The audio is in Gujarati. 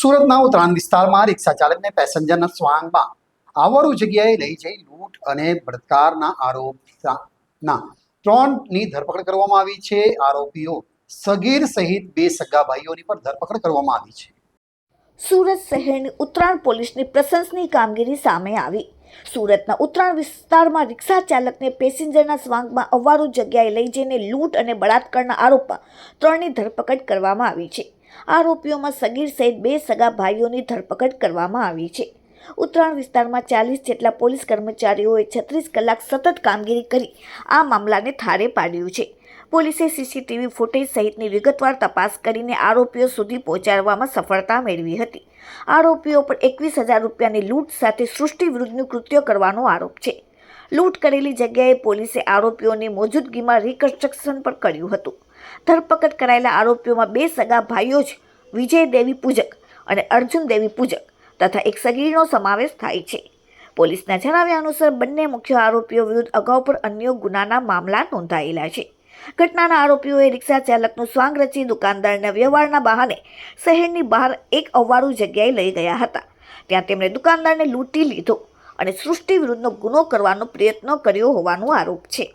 સુરતના ઉત્તરાયણ વિસ્તારમાં રિક્ષા ચાલકને પેસેન્જરના સ્વાંગમાં આવરું જગ્યાએ લઈ જઈ લૂંટ અને બળાત્કારના આરોપના ત્રણની ધરપકડ કરવામાં આવી છે. આરોપીઓ સગીર સહિત બે સગા ભાઈઓની પણ ધરપકડ કરવામાં આવી છે. સુરત શહેરની ઉત્તરાયણ પોલીસની પ્રશંસનીય કામગીરી સામે આવી. સુરતના ઉત્તરાયણ વિસ્તારમાં રિક્ષા ચાલકને પેસેન્જરના સ્વાંગમાં અવારું જગ્યાએ લઈ જઈને લૂંટ અને બળાત્કારના આરોપમાં ત્રણની ધરપકડ કરવામાં આવી છે. આરોપીઓમાં સગીર સહિત બે સગા ભાઈઓની ધરપકડ કરવામાં આવી છે. ઉત્તરાયણ વિસ્તારમાં ચાલીસ જેટલા પોલીસ કર્મચારીઓએ છત્રીસ કલાક સતત કામગીરી કરી આ મામલાને થારે પાડ્યું છે. પોલીસે સીસીટીવી ફૂટેજ સહિતની વિગતવાર તપાસ કરીને આરોપીઓ સુધી પહોંચાડવામાં સફળતા મેળવી હતી. આરોપીઓ પર એકવીસ હજાર રૂપિયાની લૂંટ સાથે સૃષ્ટિ વિરુદ્ધનું કૃત્ય કરવાનો આરોપ છે. લૂંટ કરેલી જગ્યાએ પોલીસે આરોપીઓની મોજૂદગીમાં રિકન્સ્ટ્રક્શન પણ કર્યું હતું. ધરપકડ કરાયેલા આરોપીઓમાં બે સગા ભાઈઓ જ વિજય દેવી પૂજક અને અર્જુન દેવી પૂજક તથા એક સગીરનો સમાવેશ થાય છે. પોલીસના જણાવ્યા અનુસાર બંને મુખ્ય આરોપીઓ વિરુદ્ધ અગાઉ પણ અન્ય ગુનાના મામલા નોંધાયેલા છે. ઘટનાના આરોપીઓએ રિક્ષા ચાલકનું સ્વાંગ રચી દુકાનદારના વ્યવહારના બહાને શહેરની બહાર એક અવાળું જગ્યાએ લઈ ગયા હતા. ત્યાં તેમણે દુકાનદારને લૂંટી લીધો અને સૃષ્ટિ વિરુદ્ધનો ગુનો કરવાનો પ્રયત્ન કર્યો હોવાનો આરોપ છે.